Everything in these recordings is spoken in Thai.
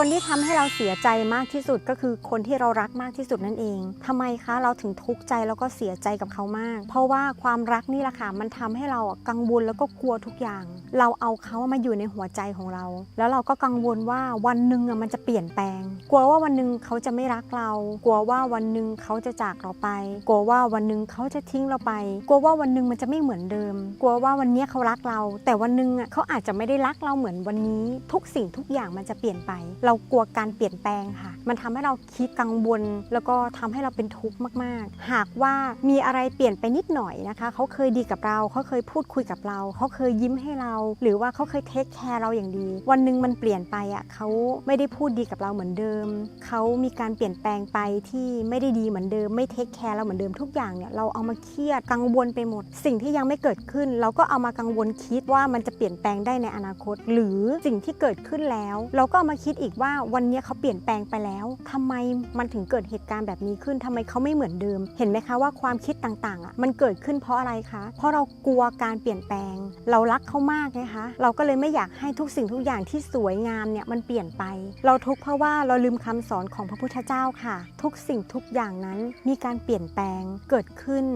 คนที่ทำให้เราเสียใจมากที่สุดก็คือคนที่เรารักมากที่สุดนั่นเองทำไมคะเราถึงทุกข์ใจแล้วก็เสียใจกับเขามาก เพราะว่าความรักนี่แหละค่ะมันทำให้เรากังวลแล้วก็กลัวทุกอย่าง เราเอาเขามาอยู่ในหัวใจของเรา แล้วเราก็กังวลว่าวันหนึ่งมันจะเปลี่ยนแปลง กลัวว่าวันหนึ่งเขาจะไม่รักเรา กลัวว่าวันหนึ่งเขาจะจากเราไป กลัวว่าวันหนึ่งเขาจะทิ้งเราไป กลัวว่าวันหนึ่งมันจะไม่เหมือนเดิม กลัวว่าวันนี้เขารักเรา แต่วันหนึ่งเขาอาจจะไม่ได้รักเราเหมือนวันนี้ ทุกสิ่งทุกอย่างมันจะเปลี่ยนไปเรากลัวการเปลี่ยนแปลงค่ะ มันทำให้เราคิดกังวล แล้วก็ทำให้เราเป็นทุกข์มากๆ หากว่ามีอะไรเปลี่ยนไปนิดหน่อยนะคะ เขาเคยดีกับเรา เขาเคยพูดคุยกับเรา เขาเคยยิ้มให้เรา หรือว่าเขาเคยเทคแคร์เราอย่างดี วันหนึ่งมันเปลี่ยนไปอะเขาไม่ได้พูดดีกับเราเหมือนเดิม เขามีการเปลี่ยนแปลงไปที่ไม่ได้ดีเหมือนเดิม ไม่เทคแคร์เราเหมือนเดิมทุกอย่างเนี่ยเราเอามาเครียดกังวลไปหมด สิ่งที่ยังไม่เกิดขึ้น เราก็เอามากังวลคิดว่ามันจะเปลี่ยนแปลงได้ในอนาคต หรือสิ่งที่เกิดขึ้นแล้ว เราก็เอามาคิดอีกว่าวันนี้เขาเปลี่ยนแปลงไปแล้วทำไมมันถึงเกิดเหตุการณ์แบบนี้ขึ้นทำไมเขาไม่เหมือนเดิม เห็นไหมคะว่าความคิดต่างๆอะมันเกิดขึ้นเพราะอะไรคะ เพราะเรากลัวการเปลี่ยนแปลง เรารักเขามากนะคะ เราก็เลยไม่อยากให้ทุกสิ่งทุกอย่างที่สวยงามเนี่ยมันเปลี่ยนไป เราทุกข์เพราะว่าเราลืมคำสอนของพระพุทธเจ้าค่ะ ทุกสิ่งทุกอย่างนั้นมีการเปลี่ยนแปลงเกิดขึ้น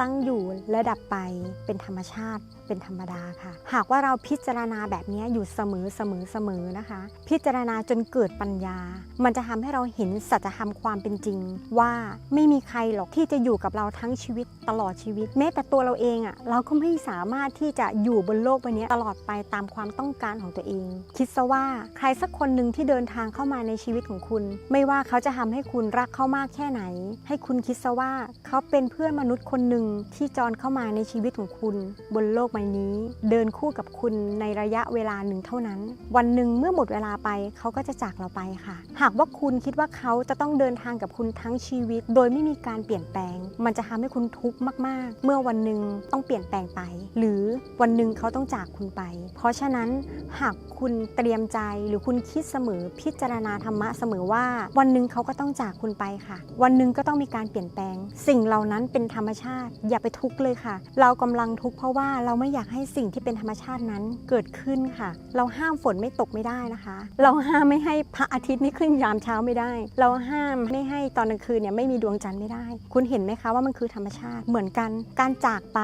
ตั้งอยู่และดับไปเป็นธรรมชาติเป็นธรรมดาค่ะ หากว่าเราพิจารณาแบบนี้อยู่เสมอเสมอเสมอนะคะ พิจารณาจนเกิดปัญญา มันจะทำให้เราเห็นสัจธรรมความเป็นจริง ว่าไม่มีใครหรอกที่จะอยู่กับเราทั้งชีวิตตลอดชีวิต แม้แต่ตัวเราเองอะ่ะเราก็ไม่สามารถที่จะอยู่บนโลกใบนี้ตลอดไปตามความต้องการของตัวเอง คิดซะว่าใครสักคนหนึ่งที่เดินทางเข้ามาในชีวิตของคุณ ไม่ว่าเขาจะทำให้คุณรักเขามากแค่ไหน ให้คุณคิดซะว่าเขาเป็นเพื่อนมนุษย์คนหนึ่งที่จรเข้ามาในชีวิตของคุณ บนโลกใบนี้ เดินคู่กับคุณในระยะเวลาหนึ่งเท่านั้น วันหนึ่งเมื่อหมดเวลาไปเขาก็จะจากเราไปค่ะ หากว่าคุณคิดว่าเขาจะต้องเดินทางกับคุณทั้งชีวิต โดยไม่มีการเปลี่ยนแปลง มันจะทำให้คุณทุกข์มาก ๆ เมื่อวันหนึ่งต้องเปลี่ยนแปลงไป หรือวันหนึ่งเขาต้องจากคุณไป เพราะฉะนั้นหากคุณเตรียมใจหรือคุณคิดเสมอพิจารณาธรรมะเสมอว่า วันหนึ่งเขาก็ต้องจากคุณไปค่ะ วันหนึ่งก็ต้องมีการเปลี่ยนแปลง สิ่งเหล่านั้นเป็นธรรมชาติอย่าไปทุกข์เลยค่ะ เรากำลังทุกข์เพราะว่าเราไม่อยากให้สิ่งที่เป็นธรรมชาตินั้นเกิดขึ้นค่ะ เราห้ามฝนไม่ตกไม่ได้นะคะ เราห้ามไม่ให้พระอาทิตย์ไม่ขึ้นยามเช้าไม่ได้ เราห้ามไม่ให้ตอนกลางคืนเนี่ยไม่มีดวงจันทร์ไม่ได้ คุณเห็นไหมคะว่ามันคือธรรมชาติเหมือนกัน การจากไป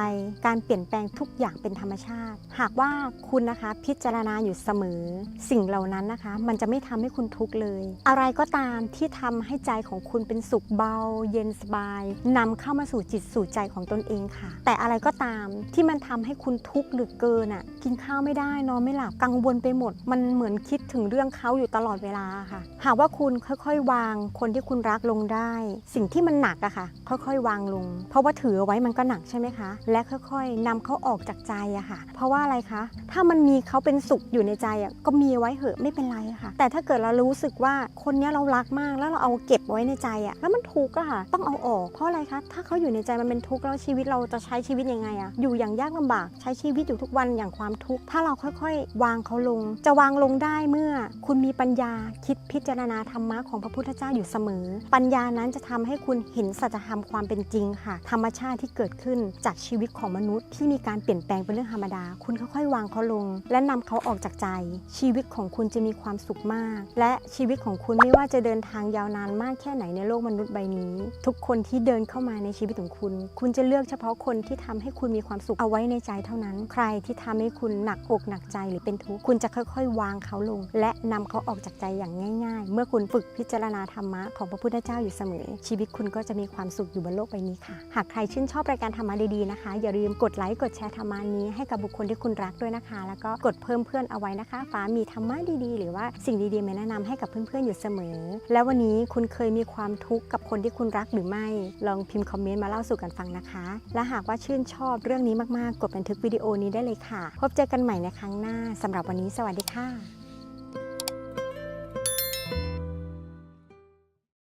การเปลี่ยนแปลงทุกอย่างเป็นธรรมชาติ หากว่าคุณนะคะพิจารณาอยู่เสมอ สิ่งเหล่านั้นนะคะ มันจะไม่ทำให้คุณทุกข์เลย อะไรก็ตามที่ทำให้ใจของคุณเป็นสุขเบา เย็นสบายนำเข้ามาสู่จิตสู่ใจของตนเองค่ะ แต่อะไรก็ตามที่มันทำให้คุณทุกข์หลือเกินอะ กินข้าวไม่ได้นอนไม่หลับกังวลไปหมด มันเหมือนคิดถึงเรื่องเขาอยู่ตลอดเวลาค่ะ หากว่าคุณค่อยๆ วางคนที่คุณรักลงได้ สิ่งที่มันหนักอะค่ะ ค่อยๆ วางลง เพราะว่าถือเอาไว้มันก็หนักใช่ไหมคะ และค่อยๆนำเขาออกจากใจอะค่ะ เพราะว่าอะไรคะ ถ้ามันมีเขาเป็นสุขอยู่ในใจอะก็มีไว้เหอะไม่เป็นไรอะค่ะ แต่ถ้าเกิดเรารู้สึกว่าคนนี้เรารักมากแล้วเราเอาเก็บไว้ในใจอะแล้วมันทุกข์อะค่ะ ต้องเอาออก เพราะอะไรคะ ถ้าเขาอยู่ในใจมันเป็นทุกข์แล้วชีวิตเราจะใช้ชีวิตยังไงอะอยู่อย่างยากลำบากใช้ชีวิตอยู่ทุกวันอย่างความทุกข์ถ้าเราค่อยๆ วางเขาลง จะวางลงได้เมื่อ คุณมีปัญญาคิดพิจารณาธรรมะของพระพุทธเจ้าอยู่เสมอ ปัญญานั้นจะทำให้คุณเห็นสัจธรรมความเป็นจริงค่ะ ธรรมชาติที่เกิดขึ้นจากชีวิตของมนุษย์ ที่มีการเปลี่ยนแปลงเป็นเรื่องธรรมดา คุณค่อยๆวางเขาลง และนำเขาออกจากใจ ชีวิตของคุณจะมีความสุขมาก และชีวิตของคุณไม่ว่าจะเดินทางยาวนานมากแค่ไหนในโลกมนุษย์ใบนี้ ทุกคนที่เดินเข้ามาในชีวิตของคุณ คุณจะเลือกเฉพาะคนที่ทำให้คุณมีความสุขเอาไว้ในใจเท่านั้น ใครที่ทำให้คุณหนักอกหนักใจหรือเป็นทุกข์คุณจะค่อยๆ วางเขาลง และนำเขาออกจากใจอย่างง่าย ๆ เมื่อคุณฝึกพิจารณาธรรมะของพระพุทธเจ้าอยู่เสมอ ชีวิตคุณก็จะมีความสุขอยู่บนโลกใบนี้ค่ะ หากใครชื่นชอบรายการธรรมะดีๆนะคะ อย่าลืมกดไลค์กดแชร์ธรรมะนี้ให้กับบุคคลที่คุณรักด้วยนะคะ แล้วก็กดเพิ่มเพื่อนเอาไว้นะคะฟ้ามีธรรมะดีๆ หรือว่าสิ่งดีๆมาแนะนำให้กับเพื่อนๆอยู่เสมอ แล้ววันนี้คุณเคยมีความทุกข์กับคนที่คุณรักหรือไม่ ลองพิมพ์คอมเมนต์มาเล่าสู่กันฟังนะคะ และหากว่าชื่นชอบเรื่องนี้มากๆ กดบันทึกวิดีโอนี้ได้เลยค่ะ พบเจอกันใหม่ในครั้งหน้าสำหรับวันนี้สวัสดีค่ะ